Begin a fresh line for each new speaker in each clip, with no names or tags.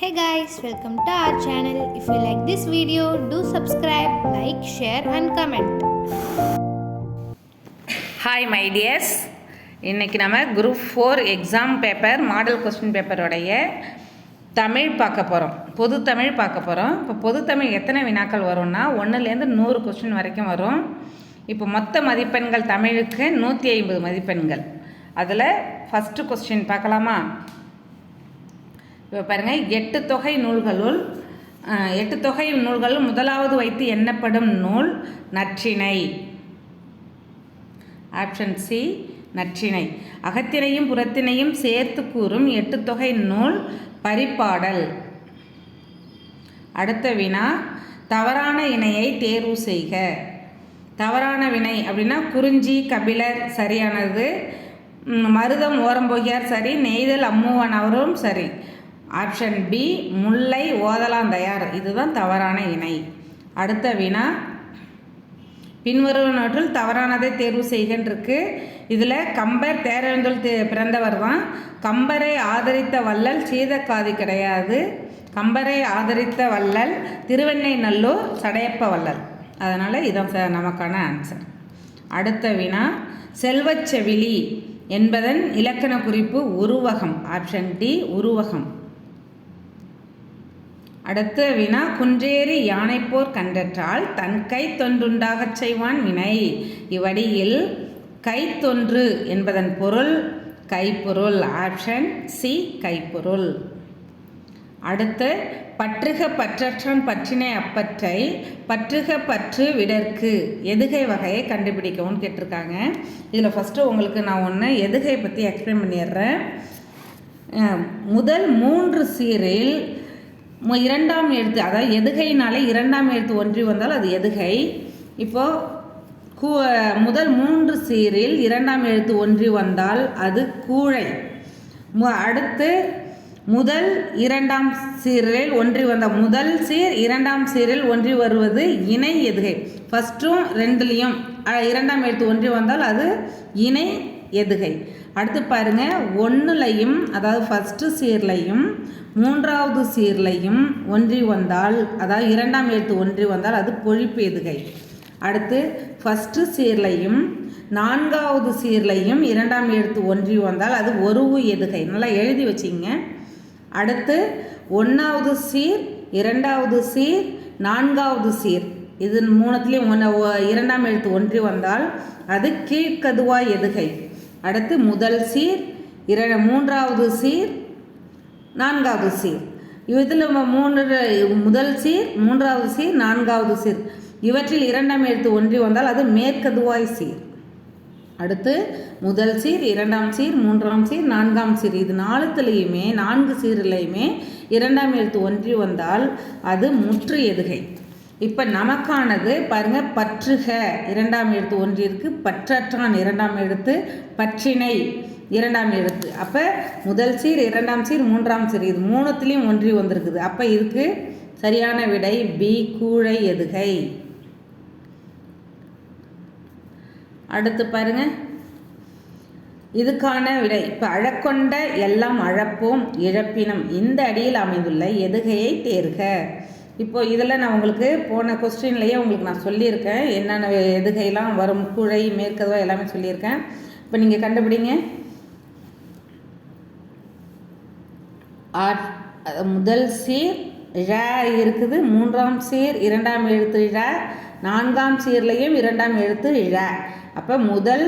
Hey guys, welcome to our channel if you like this video do subscribe like share and comment
hi my dears இன்றைக்கி நம்ம group four exam paper model question பேப்பரோடைய Tamil பார்க்க போகிறோம் பொது தமிழ் பார்க்க போகிறோம் இப்போ பொது தமிழ் எத்தனை வினாக்கள் வரும்னா ஒன்றுலேருந்து நூறு கொஸ்டின் வரைக்கும் வரும். இப்போ மொத்த மதிப்பெண்கள் தமிழுக்கு நூற்றி ஐம்பது மதிப்பெண்கள். அதில் ஃபஸ்ட்டு கொஸ்டின் பார்க்கலாமா? இப்போ பாருங்கள் எட்டு தொகை நூல்களுள் எட்டு தொகை நூல்களுள் முதலாவது வைத்து எண்ணப்படும் நூல் நற்றிணை. Option C Natrinai. அகத்தினையும் புறத்தினையும் சேர்த்து கூறும் எட்டு தொகை நூல் பரிப்பாடல். அடுத்த வினா தவறான இணையை தேர்வு செய்க. தவறான வினை அப்படின்னா குறிஞ்சி கபிலர் சரியானது. மருதம் ஓரம்போகியார் சரி. நெய்தல் அம்முவன் அவரும் சரி. ஆப்ஷன் பி முல்லை ஓதலாந்தயார் இதுதான் தவறான இணை. அடுத்த வினா பின்வருவனவற்றில் தவறானதை தேர்வு செய்கின்றிருக்கு. இதில் கம்பர் தேரெழுந்தல் பிறந்தவர் தான் கம்பரை ஆதரித்த வள்ளல் சீதக்காதி கிடையாது. கம்பரை ஆதரித்த வள்ளல் திருவெண்ணை நல்லூர் சடையப்ப வள்ளல். அதனால் இதான் சார் நமக்கான ஆன்சர் அடுத்த வினா செல்வச்செவிலி என்பதன் இலக்கண குறிப்பு உருவகம். ஆப்ஷன் டி உருவகம். அடுத்த வினா குன்றேறி யானைப்போர் கண்டற்றால் தன் கை தொன்றுண்டாகச் செய்வான் வினை. இவ்வடியில் கைத்தொன்று என்பதன் பொருள் கைப்பொருள் ஆப்ஷன் சி கைப்பொருள். அடுத்து பற்றுக பற்றற்றான் பற்றினை அப்பற்றை பற்றுக பற்று விடற்கு எதுகை வகையை கண்டுபிடிக்கவும் கேட்டிருக்காங்க. இதில் ஃபஸ்ட்டு உங்களுக்கு நான் ஒன்று எதுகை பற்றி எக்ஸ்பிளைன் பண்ணிடுறேன். முதல் மூன்று சீரில் இரண்டாம் எழுத்து அதாவது எதுகைனாலே இரண்டாம் எழுத்து ஒன்றி வந்தால் அது எதுகை? இப்போது கூ முதல் மூன்று சீரில் இரண்டாம் எழுத்து ஒன்றி வந்தால் அது கூழை. மு- அடுத்து முதல் இரண்டாம் சீரில் ஒன்றி வந்த முதல் சீர் இரண்டாம் சீரில் ஒன்றி வருவது இணை எதுகை. ஃபஸ்ட்டும் ரெண்டுலேயும் இரண்டாம் எழுத்து ஒன்றி வந்தால் அது இணை எதுகை. அடுத்து பாருங்க ஒன்றுலையும் அதாவது ஃபஸ்ட்டு சீர்லையும் மூன்றாவது சீர்லையும் ஒன்றி வந்தால் அதாவது இரண்டாம் எழுத்து ஒன்றி வந்தால் அது பொழிப்பு எதுகை அடுத்து ஃபஸ்ட்டு சீர்லையும் நான்காவது சீர்லையும் இரண்டாம் எழுத்து ஒன்றி வந்தால் அது ஒருவு எதுகை நல்லா எழுதி வச்சிங்க. அடுத்து ஒன்றாவது சீர் இரண்டாவது சீர் நான்காவது சீர். இது மூணுத்துலேயும் ஒன்று இரண்டாம் எழுத்து ஒன்றி வந்தால் அது கீழ்க்கதுவாய் எதுகை அடுத்து முதல் சீர் இர மூன்றாவது சீர் நான்காவது சீர். இதில் மூன்று முதல் சீர் மூன்றாவது சீர் நான்காவது சீர். இவற்றில் இரண்டாம் எழுத்து ஒன்றி வந்தால் அது மேற்கதுவாய் சீர். அடுத்து முதல் சீர் இரண்டாம் சீர் மூன்றாம் சீர் நான்காம் சீர். இது நாலுத்துலேயுமே நான்கு சீர்லையுமே இரண்டாம் எழுத்து ஒன்றி வந்தால் அது முற்று எதுகை. இப்போ நமக்கானது பாருங்க பற்றுக. இரண்டாம் எழுத்து ஒன்று இருக்குது பற்றற்றான் இரண்டாம் எழுத்து பற்றினை இரண்டாம் எழுத்து. அப்போ முதல் சீர் இரண்டாம் சீர் மூன்றாம் சீர். இது மூணுத்துலேயும் ஒன்றி வந்திருக்குது. அப்போ இதுக்கு சரியான விடை பி கூழை எதுகை. அடுத்து பாருங்க. இதுக்கான விடை. இப்போ அழக்கொண்ட எல்லாம் அழப்போம் இழப்பினம். இந்த அடியில் அமைந்துள்ள எதுகையை தேர்க. இப்போ இதில் நான் உங்களுக்கு போன கொஸ்டின்லேயே உங்களுக்கு நான் சொல்லியிருக்கேன். என்னென்ன எதுகையெல்லாம் வரும் குழை மேற்கதுவா எல்லாமே சொல்லியிருக்கேன். இப்போ நீங்கள் கண்டுபிடிங்க. ஆட் முதல் சீர் ழ இருக்குது. மூன்றாம் சீர் இரண்டாம் எழுத்து ழ. நான்காம் சீர்லையும் இரண்டாம் எழுத்து ழ. அப்போ முதல்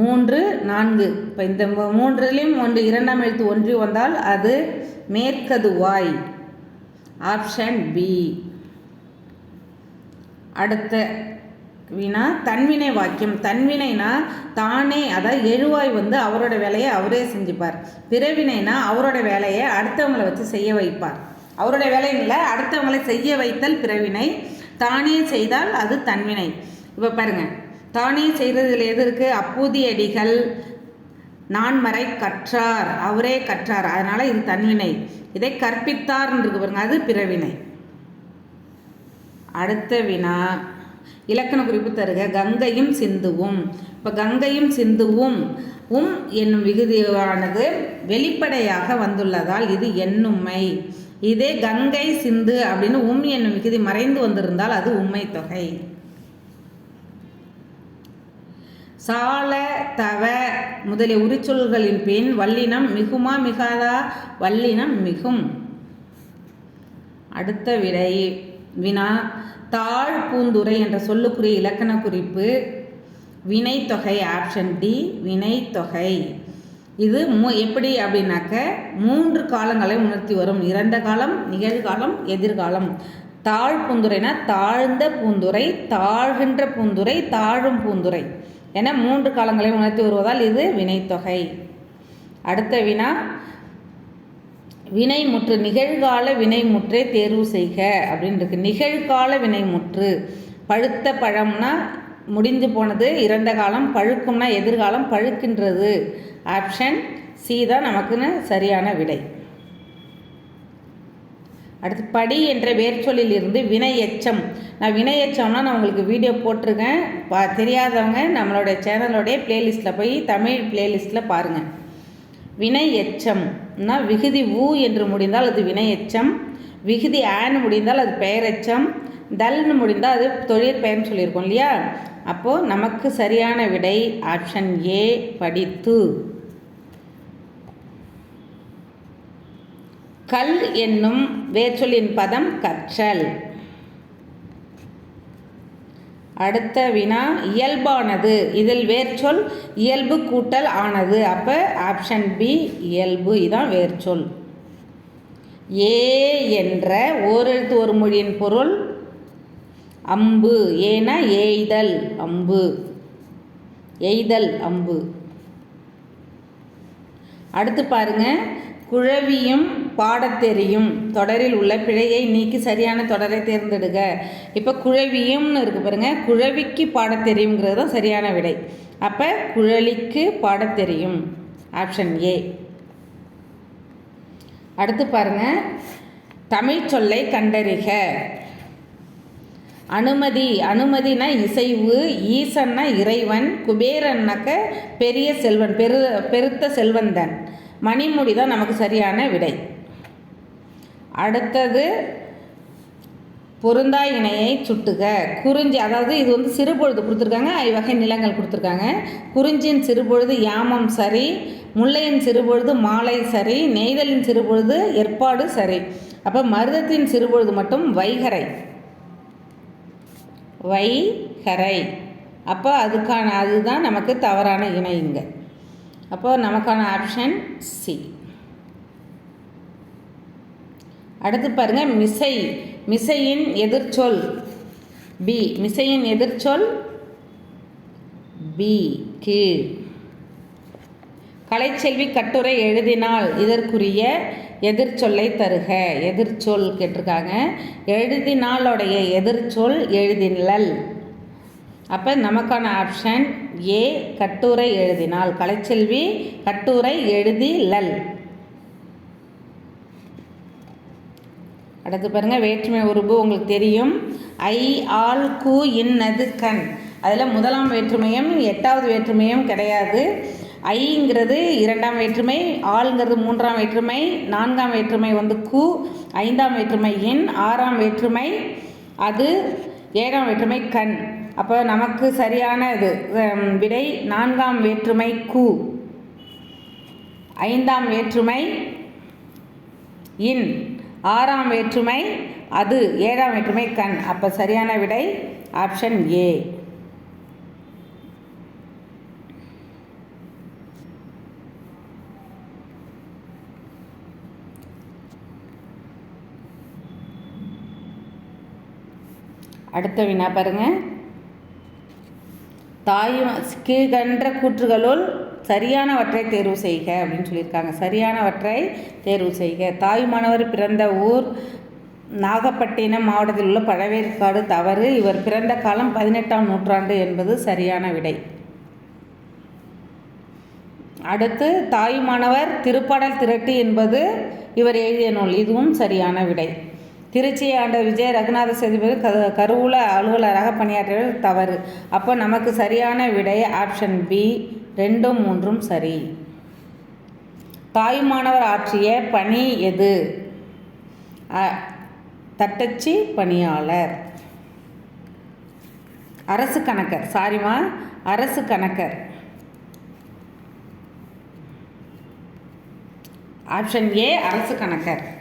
மூன்று நான்கு. இப்போ இந்த மூன்றுலேயும் மூன்றிலையும் ஒன்று இரண்டாம் எழுத்து ஒன்றி வந்தால் அது மேற்கதுவாய். Option B. அடுத்த வினா தன்வினை வாக்கியம். தன்வினைனா தானே அதாவது எழுவாய் வந்து அவரோட வேலையை அவரே செஞ்சுப்பார். பிறவினைனா அவரோட வேலையை அடுத்தவங்களை வச்சு செய்ய வைப்பார். அவரோட வேலையில் அடுத்தவங்களை செய்ய வைத்தல் பிறவினை. தானே செய்தால் அது தன்வினை. இப்போ பாருங்கள் தானே செய்கிறதுல எது இருக்குது அப்பூதி அடிகள். நான்மறை கற்றார். அவரே கற்றார். அதனால் இது தன்வினை. இதை கற்பித்தார்ன்னு இருக்கு பாருங்க அது பிறவினை. அடுத்த வினா இலக்கண குறிப்பு தருக கங்கையும் சிந்துவும். இப்போ கங்கையும் சிந்துவும் உம் என்னும் விகுதியானது வெளிப்படையாக வந்துள்ளதால் இது எண்ணுமை இதே கங்கை சிந்து அப்படின்னு உம் என்னும் விகுதி மறைந்து வந்திருந்தால் அது உண்மை தொகை. சால தவ முதலிய உரிச்சொல்களின் பின் வல்லினம் மிகுமா மிகாதா? வல்லினம் மிகும். அடுத்த விடை வினா தாழ் பூந்துரை என்ற சொல்லுக்குரிய இலக்கண குறிப்பு. வினைத்தொகை ஆப்ஷன் டி வினைத்தொகை. இது மூ எப்படி அப்படின்னாக்க மூன்று காலங்களை உணர்த்தி வரும். இறந்த காலம் நிகழ்காலம் எதிர்காலம். தாழ் பூந்துரைனா தாழ்ந்த பூந்துரை தாழ்கின்ற பூந்துரை தாழும் பூந்துரை. என மூன்று காலங்களை உணர்த்தி வருவதால் இது வினைத்தொகை. அடுத்த வினா வினைமுற்று நிகழ்கால வினைமுற்றை தேர்வு செய்க அப்படின்னு இருக்கு நிகழ்கால வினைமுற்று பழுத்த பழம்னா முடிஞ்சு போனது இறந்த காலம் பழுக்கும்னா எதிர்காலம் பழுக்கின்றது. ஆப்ஷன் சி தான் நமக்குன்னு சரியான விடை. அடுத்து படி என்ற வேர்ச்சொல்லில் இருந்து வினை எச்சம் நான் வினை எச்சம்னா நான் உங்களுக்கு வீடியோ போட்டிருக்கேன். பா தெரியாதவங்க நம்மளோட சேனலோடைய பிளேலிஸ்ட்டில் போய் தமிழ் பிளேலிஸ்ட்டில் பாருங்கள் வினை எச்சம்னா விகுதி ஊ என்று முடிந்தால் அது வினை எச்சம் விகுதி ஆன்னு முடிந்தால் அது பெயரெச்சம். தல்னு முடிந்தால் அது தொழிற்பெயர்னு சொல்லியிருக்கோம் இல்லையா? அப்போது நமக்கு சரியான விடை ஆப்ஷன் ஏ படித்து. கல் என்னும் வேர்ச்சொல்லின் பதம் கற்றல். அடுத்த வினா இயல்பானது. இதில் வேர்ச்சொல் இயல்பு கூட்டல் ஆனது. அப்போ ஆப்ஷன் பி இயல்பு. இதான் வேர்ச்சொல். ஏ என்ற ஓரெழுத்து ஒரு மொழியின் பொருள் அம்பு. ஏனா எய்தல் அம்பு. எய்தல் அம்பு. அடுத்து பாருங்கள் குழவியும் பாடத்தெரியும் தொடரில் உள்ள பிழையை நீக்கி சரியான தொடரை தேர்ந்தெடுக. இப்போ குழவியும்னு இருக்கு பாருங்கள் குழவிக்கு பாடத்தெரியுங்கிறது தான் சரியான விடை. அப்போ குழலிக்கு பாடத்தெரியும் ஆப்ஷன் ஏ. அடுத்து பாருங்க. தமிழ் சொல்லை கண்டறிக. அனுமதி. அனுமதினா இசைவு ஈசன்னா இறைவன் குபேரன்னாக்க பெரிய செல்வன் பெரு பெருத்த செல்வந்தன். மணிமுடி தான் நமக்கு சரியான விடை. அடுத்தது பொருந்தா இணையை சுட்டுக. குறிஞ்சி அதாவது இது வந்து சிறுபொழுது கொடுத்துருக்காங்க ஐவகை நிலங்கள் கொடுத்துருக்காங்க. குறிஞ்சியின் சிறுபொழுது யாமம் சரி முல்லையின் சிறுபொழுது மாலை சரி நெய்தலின் சிறுபொழுது ஏற்பாடு சரி. அப்போ மருதத்தின் சிறுபொழுது மட்டும் வைகரை. வைகரை. அப்போ அதுக்கான அதுதான் நமக்கு தவறான இணை இங்கே. அப்போ நமக்கான ஆப்ஷன் சி அடுத்து பாருங்க மிசை மிசையின் எதிர்ச்சொல் பி மிசையின் எதிர்ச்சொல் பி கீழ். கலைச்செல்வி கட்டுரை எழுதினால் இதற்குரிய எதிர்ச்சொல்லை தருக. எதிர்ச்சொல் கேட்டிருக்காங்க. எழுதினாலோடைய எதிர்ச்சொல் எழுதினல். அப்போ நமக்கான ஆப்ஷன் ஏ கட்டுரை எழுதினால். கலைச்செல்வி கட்டுரை எழுதி லல் அடுத்து பாருங்கள் வேற்றுமை உருபு உங்களுக்கு தெரியும். ஐ ஆல் கு இன்னது கண். அதில் முதலாம் வேற்றுமையும் எட்டாவது வேற்றுமையும் கிடையாது. ஐங்கிறது இரண்டாம் வேற்றுமை ஆளுங்கிறது மூன்றாம் வேற்றுமை நான்காம் வேற்றுமை வந்து கு ஐந்தாம் வேற்றுமை இன் ஆறாம் வேற்றுமை அது ஏழாம் வேற்றுமை கண். அப்போ நமக்கு சரியான இது. விடை நான்காம் வேற்றுமை கு. ஐந்தாம் வேற்றுமை இன். ஆறாம் வேற்றுமை அது. ஏழாம் வேற்றுமை கண். அப்போ சரியான விடை ஆப்ஷன் ஏ. அடுத்த வினா பாருங்கள் தாயும் கீழ்கன்ற கூற்றுகளுள் சரியானவற்றை தேர்வு செய்க அப்படின்னு சொல்லியிருக்காங்க. சரியானவற்றை தேர்வு செய்க. தாயுமானவர் பிறந்த ஊர் நாகப்பட்டினம் மாவட்டத்தில் உள்ள பழவேற்காடு தவறு. இவர் பிறந்த காலம் பதினெட்டாம் நூற்றாண்டு என்பது சரியான விடை. அடுத்து தாயுமானவர் திருப்பாடல் திரட்டு என்பது இவர் எழுதிய நூல். இதுவும் சரியான விடை. திருச்சியை ஆண்ட விஜய் ரகுநாத சேதுபதி க கருவூல அலுவலராக பணியாற்றியவர் தவறு. அப்போ நமக்கு சரியான விடை ஆப்ஷன் பி ரெண்டும் மூன்றும் சரி. தாயுமானவர் ஆற்றிய பணி எது? அ- தட்டச்சு பணியாளர். அரசு கணக்கர் சாரிம்மா அரசு கணக்கர். ஆப்ஷன் ஏ அரசு கணக்கர்.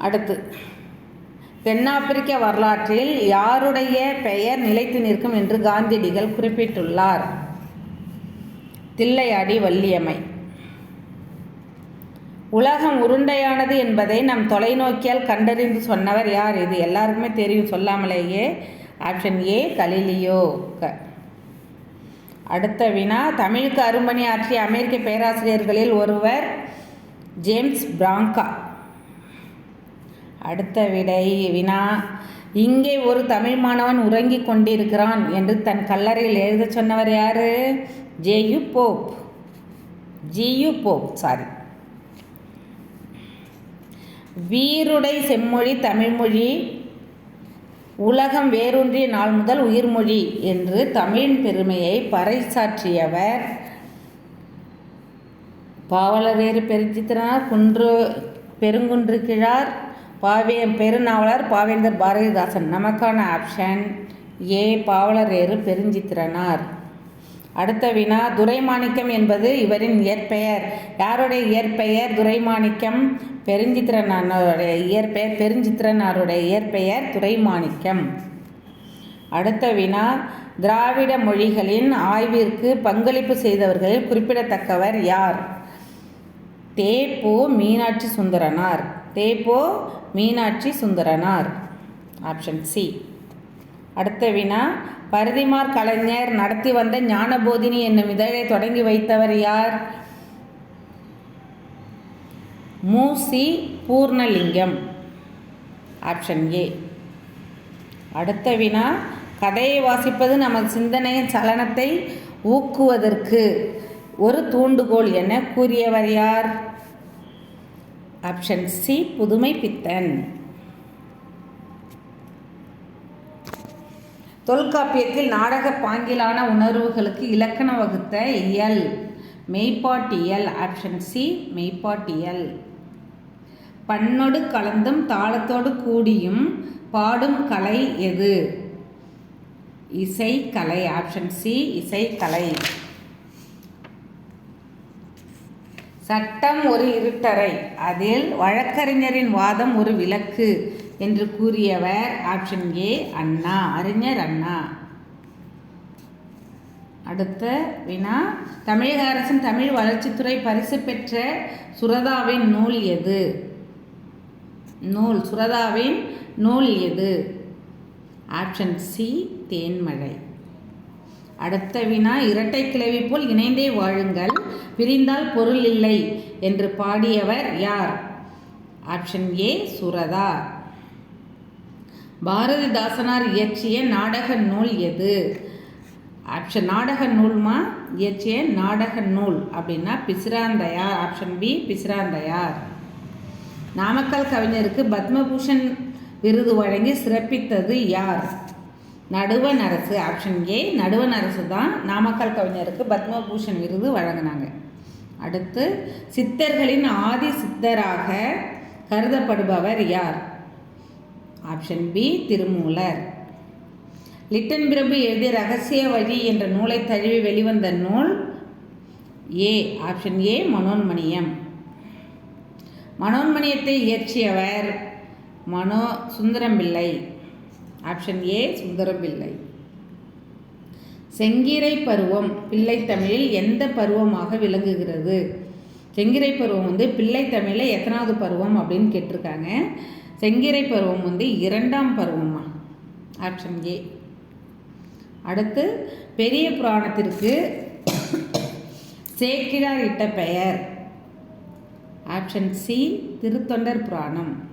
அடுத்து தென்னாப்பிரிக்க வரலாற்றில் யாருடைய பெயர் நிலைத்து நிற்கும் என்று காந்தியடிகள் குறிப்பிட்டுள்ளார்? தில்லையாடி வள்ளியம்மை. உலகம் உருண்டையானது என்பதை நம் தொலைநோக்கியால் கண்டறிந்து சொன்னவர் யார்? இது எல்லாருக்குமே தெரியும். சொல்லாமலேயே ஆப்ஷன் ஏ கலிலியோ. க. அடுத்த வினா தமிழுக்கு அரும்பணி ஆற்றிய அமெரிக்க பேராசிரியர்களில் ஒருவர் ஜேம்ஸ் பிராங்கா. அடுத்த விடை வினா இங்கே ஒரு தமிழ் மாணவன் உறங்கிக் கொண்டிருக்கிறான் என்று தன் கல்லறையில் எழுத சொன்னவர் யார்? G U Pope. G U Pope sorry வீருடை செம்மொழி தமிழ்மொழி உலகம் வேரூன்றிய நாள் முதல் உயிர்மொழி என்று தமிழின் பெருமையை பறைசாற்றியவர் பாவலரேறு பெருஞ்சித்திரனார் குன்று பெருங்குன்று கிழார் பாவே பெருநாவலர் பாவேந்தர் பாரதிதாசன். நமக்கான ஆப்ஷன் ஏ பாவலரேறு பெருஞ்சித்திரனார். அடுத்த வினா துரைமாணிக்கம் என்பது இவரின் இயற்பெயர். யாருடைய இயற்பெயர்? துரைமாணிக்கம் பெருஞ்சித்திரனாருடைய இயற்பெயர் பெருஞ்சித்திரனாருடைய இயற்பெயர் துரைமாணிக்கம். அடுத்த வினா திராவிட மொழிகளின் ஆய்விற்கு பங்களிப்பு செய்தவர்களில் குறிப்பிடத்தக்கவர் யார்? தேப்பு மீனாட்சி சுந்தரனார். தேப்போ மீனாட்சி சுந்தரனார். ஆப்ஷன் சி அடுத்த வினா பரிதிமார் கலைஞர் நடத்தி வந்த ஞானபோதினி என்னும் இதழை தொடங்கி வைத்தவர் யார்? மூசி பூர்ணலிங்கம். ஆப்ஷன் ஏ அடுத்த வினா கதையை வாசிப்பது நமது சிந்தனையின் சலனத்தை ஊக்குவதற்கு ஒரு தூண்டுகோல் என கூறியவர் யார்? ஆப்ஷன் சி புதுமை பித்தன். தொல்காப்பியத்தில் நாடக பாங்கிலான உணர்வுகளுக்கு இலக்கணம் வகுத்த இயல் மெய்ப்பாட்டியல். Option C மெய்ப்பாட்டியல். பண்ணோடு கலந்தும் தாளத்தோடு கூடியும் பாடும் கலை எது? இசைக்கலை. ஆப்ஷன் சி இசைக்கலை. சட்டம் ஒரு இருட்டறை. அதில் வழக்கறிஞரின் வாதம் ஒரு விளக்கு என்று கூறியவர் ஆப்ஷன் ஏ அண்ணா அறிஞர் அண்ணா. அடுத்த வினா தமிழக அரசின் தமிழ் வளர்ச்சித்துறை பரிசு பெற்ற சுரதாவின் நூல் எது? நூல் சுரதாவின் நூல் எது? ஆப்ஷன் சி தேன்மழை. அடுத்த வினா இரட்டை கிளவி போல் இணைந்தே வாழுங்கள். பிரிந்தால் பொருள் இல்லை என்று பாடியவர் யார்? Option A Suratha. பாரதிதாசனார் இயற்றிய நாடக நூல் எது? ஆப்ஷன் நாடக நூல்மா? இயற்றிய நாடக நூல் அப்படின்னா Pisiranthaiyar. Option B Pisirandaiyar. Namakkal கவிஞருக்கு பத்மபூஷன் விருது வழங்கி சிறப்பித்தது யார்? நடுவண் அரசு ஆப்ஷன் ஏ நடுவண் அரசு தான் நாமக்கல் கவிஞருக்கு பத்மபூஷன் விருது வழங்கினாங்க. அடுத்து சித்தர்களின் ஆதி சித்தராக கருதப்படுபவர் யார்? Option B Thirumoolar. லிட்டன் பிரபு எழுதிய ரகசிய வழி என்ற நூலை தழுவி வெளிவந்த நூல் ஏ ஆப்ஷன் ஏ மனோன்மணியம். மனோன்மணியத்தை இயற்றியவர் மனோ சுந்தரம் பிள்ளை ஆப்ஷன் ஏ சுந்தரம்பிள்ளை. செங்கீரை பருவம் பிள்ளை தமிழில் எந்த பருவமாக விளங்குகிறது? செங்கீரை பருவம் வந்து பிள்ளை தமிழில் எத்தனாவது பருவம் அப்படின்னு கேட்டிருக்காங்க. செங்கீரை பருவம் வந்து இரண்டாம் பருவமா ஆப்ஷன் ஏ அடுத்து பெரிய புராணத்திற்கு சேக்கிழார் இட்ட பெயர். ஆப்ஷன் சி திருத்தொண்டர் புராணம்.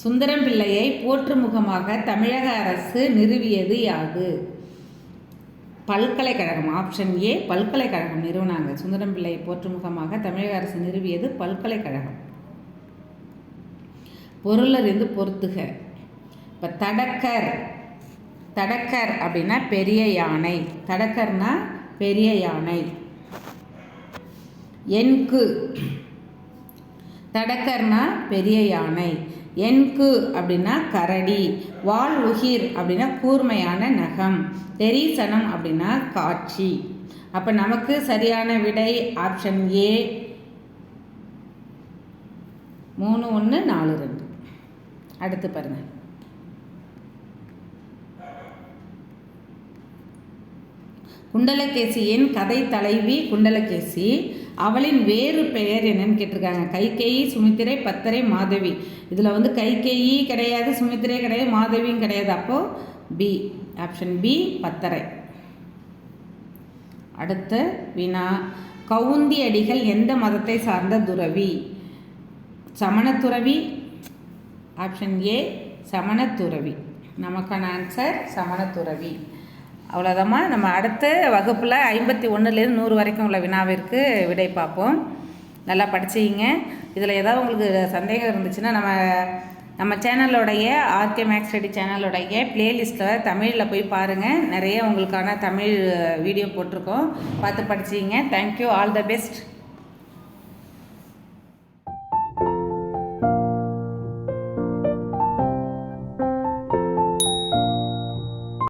சுந்தரம் பிள்ளையை போற்றுமுகமாக தமிழக அரசு நிறுவியது யாது? பல்கலைக்கழகம். ஆப்ஷன் ஏ பல்கலைக்கழகம் நிறுவனாங்க. சுந்தரம் பிள்ளையை போற்றுமுகமாக தமிழக அரசு நிறுவியது பல்கலைக்கழகம். பொருளறிந்து பொறுத்துக. இப்போ தடக்கர். தடக்கர் அப்படின்னா பெரிய யானை. தடக்கர்னா பெரிய யானை. என்கு. தடக்கர்னா பெரிய யானை. என்கு அப்படின்னா கரடி வால் உகிர் அப்படின்னா கூர்மையான நகம் தெரிசனம் அப்படின்னா காட்சி. அப்போ நமக்கு சரியான விடை ஆப்ஷன் ஏ மூணு ஒன்று நாலு ரெண்டு. அடுத்து பாருங்கள் குண்டலகேசியின் கதை தலைவி குண்டலகேசி அவளின் வேறு பெயர் என்னன்னு கேட்டிருக்காங்க. கைகேயி சுமித்திரை பத்தரை மாதவி. இதில் வந்து கைகேயி கிடையாது சுமித்திரை கிடையாது மாதவியும் கிடையாது. அப்போது பி ஆப்ஷன் பி பத்தரை. அடுத்த வினா. கவுந்தி அடிகள் எந்த மதத்தை சார்ந்த துறவி? சமணத்துறவி ஆப்ஷன் ஏ சமணத்துறவி நமக்கான ஆன்சர் சமணத்துறவி அவ்வளோதாம்மா நம்ம அடுத்த வகுப்பில் ஐம்பத்தி ஒன்றுலேருந்து நூறு வரைக்கும் உள்ள வினாவிற்கு விடை பார்ப்போம். நல்லா படிச்சிங்க. இதில் ஏதாவது உங்களுக்கு சந்தேகம் இருந்துச்சுன்னா நம்ம நம்ம சேனலோடைய ஆர்கே மேக்ஸ் ஸ்டடி சேனலோடைய பிளேலிஸ்ட்டில் தமிழில் போய் பாருங்கள் நிறைய உங்களுக்கான தமிழ் வீடியோ போட்டிருக்கோம். பார்த்து படிச்சிங்க. Thank you all the best